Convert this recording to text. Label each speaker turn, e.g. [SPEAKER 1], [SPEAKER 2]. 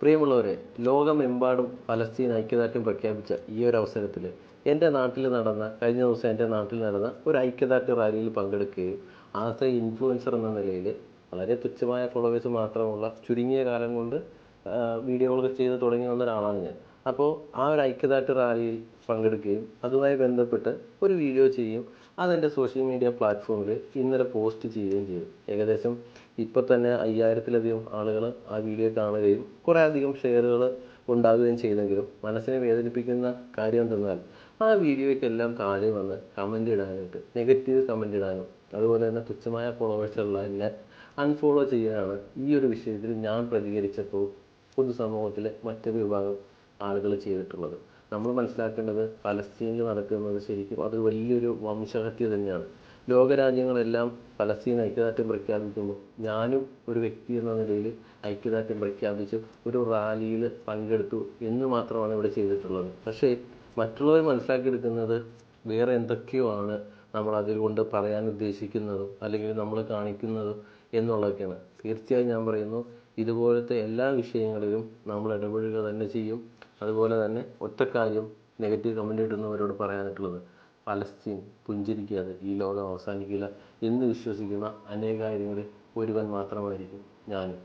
[SPEAKER 1] പ്രിയമുള്ളവരെ ലോകമെമ്പാടും പലസ്തീൻ ഐക്യദാർഢ്യം പ്രഖ്യാപിച്ച ഈ ഒരു അവസരത്തിൽ എന്റെ നാട്ടിൽ നടന്ന കഴിഞ്ഞ ദിവസം എന്റെ നാട്ടിൽ നടന്ന ഒരു ഐക്യദാർഢ്യ റാലിയിൽ പങ്കെടുക്കുകയും ആസ് ഇൻഫ്ലുവൻസർ എന്ന നിലയിൽ വളരെ തുച്ഛമായ ഫോളോവേഴ്സ് മാത്രമുള്ള ചുരുങ്ങിയ കാലം കൊണ്ട് വീഡിയോകളൊക്കെ ചെയ്ത് തുടങ്ങി വന്ന ഒരാളാണ് ഞാൻ. അപ്പോൾ ആ ഒരു ഐക്യദാർഢ്യ റാലിയിൽ പങ്കെടുക്കുകയും അതുമായി ബന്ധപ്പെട്ട് ഒരു വീഡിയോ ചെയ്യും അതെന്റെ സോഷ്യൽ മീഡിയ പ്ലാറ്റ്ഫോമിൽ ഇന്നലെ പോസ്റ്റ് ചെയ്യുകയും ചെയ്തു. ഏകദേശം ഇപ്പോൾ തന്നെ അയ്യായിരത്തിലധികം ആളുകൾ ആ വീഡിയോ കാണുകയും കുറേ അധികം ഷെയറുകൾ ഉണ്ടാകുകയും ചെയ്തെങ്കിലും മനസ്സിനെ വേദനിപ്പിക്കുന്ന കാര്യം എന്തെന്നാൽ ആ വീഡിയോയ്ക്കെല്ലാം താഴെ വന്ന് കമന്റ് ഇടാനായിട്ട് നെഗറ്റീവ് കമന്റ് ഇടാനും അതുപോലെ തന്നെ തുച്ഛമായ ഫോളോവേഴ്സുള്ള എന്നെ അൺഫോളോ ചെയ്യാനാണ് ഈ ഒരു വിഷയത്തിൽ ഞാൻ പ്രതികരിച്ചപ്പോൾ പൊതുസമൂഹത്തിലെ മറ്റൊരു വിഭാഗം ആളുകൾ ചെയ്തിട്ടുള്ളത്. നമ്മൾ മനസ്സിലാക്കേണ്ടത് പലസ്തീനിൽ നടക്കുന്നത് ശരിക്കും അത് വലിയൊരു വംശഹത്യ തന്നെയാണ്. ലോകരാജ്യങ്ങളെല്ലാം പലസ്തീൻ ഐക്യദാർഢ്യം പ്രഖ്യാപിക്കുമ്പോൾ ഞാനും ഒരു വ്യക്തി എന്ന നിലയിൽ ഐക്യദാർഢ്യം പ്രഖ്യാപിച്ച് ഒരു റാലിയിൽ പങ്കെടുത്തു എന്ന് മാത്രമാണ് ഇവിടെ ചെയ്തിട്ടുള്ളത്. പക്ഷേ മറ്റുള്ളവർ മനസ്സിലാക്കിയെടുക്കുന്നത് വേറെ എന്തൊക്കെയോ ആണ് നമ്മൾ അതുകൊണ്ട് പറയാൻ ഉദ്ദേശിക്കുന്നതും അല്ലെങ്കിൽ നമ്മൾ കാണിക്കുന്നതും എന്നുള്ളതൊക്കെയാണ്. തീർച്ചയായും ഞാൻ പറയുന്നു ഇതുപോലത്തെ എല്ലാ വിഷയങ്ങളിലും നമ്മൾ ഇടപെടുക തന്നെ ചെയ്യും. അതുപോലെ തന്നെ ഒറ്റ കാര്യം നെഗറ്റീവ് കമന്റ് ഇടുന്നവരോട് പറയാനായിട്ടുള്ളത് പലസ്തീൻ പുഞ്ചിരിക്കാതെ ഈ ലോകം അവസാനിക്കില്ല എന്ന് വിശ്വസിക്കുന്ന അനേകായിരങ്ങളിൽ ഒരുവൻ മാത്രമായിരിക്കും ഞാനും.